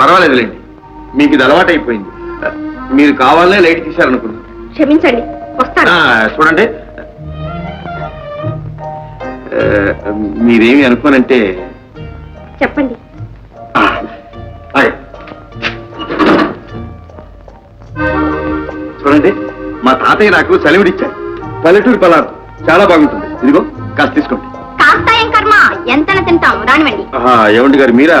పర్వాలేదులేండి. మీకు ఇది అలవాటు అయిపోయింది. మీరు కావాలనే లైట్ తీశారనుకున్నాను క్షమించండి వస్తాను. చూడండి. మీరేమి అనుకోనంటే చెప్పండి. చూడండి మా తాతయ్య నాకు సెలవుడిచ్చారు. పల్లెటూరు పలారం. చాలా బాగుంటుంది. ఇదిగో కాస్త తీసుకోండి. కాస్త ఏం కర్మ. ఎంతన తింటాం. రానివ్వండి. ఆహా, ఏమండి గారు మీరా?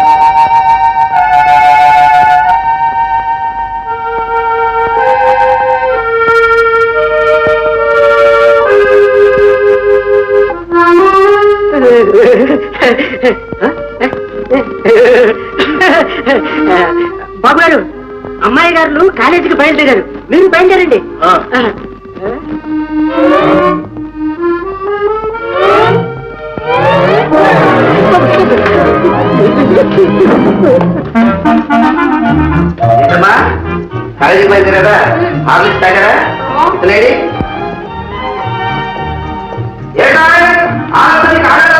బాబు గారు అమ్మాయి గారు కాలేజీకి బయలుదేరారు. మీరు బయలుదేరండి. కాలేజీకి బయలుదేరారా? హార్లిక్స్ తాగారా లేడీ? ఆడాలనుకుంటావు మించిపోతున్నావు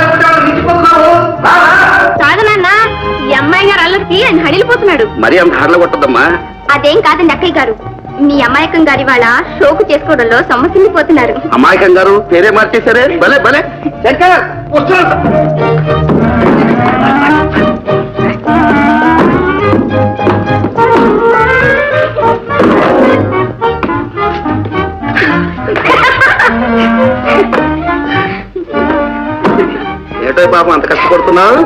హడిలిపోతున్నాడు మరీ అంత హార్లో కొట్టద్దమ్మా. అదేం కాదండి అక్కయ్య గారు. మీ అమాయకం గారి వాళ్ళ షోకు చేసుకోవడంలో సమస్యపోతున్నారు అమాయకం గారు పేరే మార్చేశారే? భలే భలే. శంకర్. ఏటో పాపం అంత కష్టపడుతున్నావు?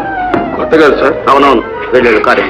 కొత్త కాదు సార్ అవునవును. వెళ్ళాడు కార్యం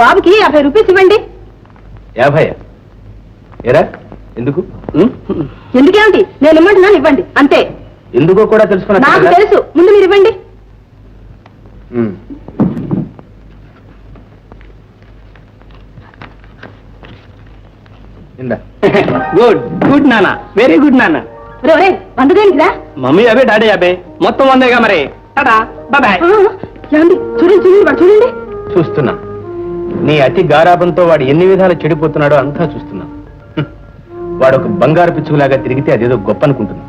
బాబుకి యాభై రూపీస్ ఇవ్వండి. యాభై ఏరా? ఎందుకు? ఎందుకేమిటి నేను ఇమ్మంటున్నాను ఇవ్వండి. అంతే. ఎందుకో కూడా తెలుసుకున్నా నాకు తెలుసు. ముందు మీరు ఇవ్వండి. ఇందా. గుడ్. గుడ్ నాన్న. వెరీ గుడ్ వంద దేనికిరా మమ్మీ అబే డాడీ అబే మొత్తం వందేగా మరి. టాటా బాయ్ ఆ, ఏమండి? చూడండి చూడండి చూడండి. చూస్తున్నా. నీ అతి గారాబంతో వాడు ఎన్ని విధాలు చెడిపోతున్నాడో అంతా చూస్తున్నా. వాడు ఒక బంగారు పిచ్చుకులాగా తిరిగితే అదేదో గొప్ప అనుకుంటున్నా.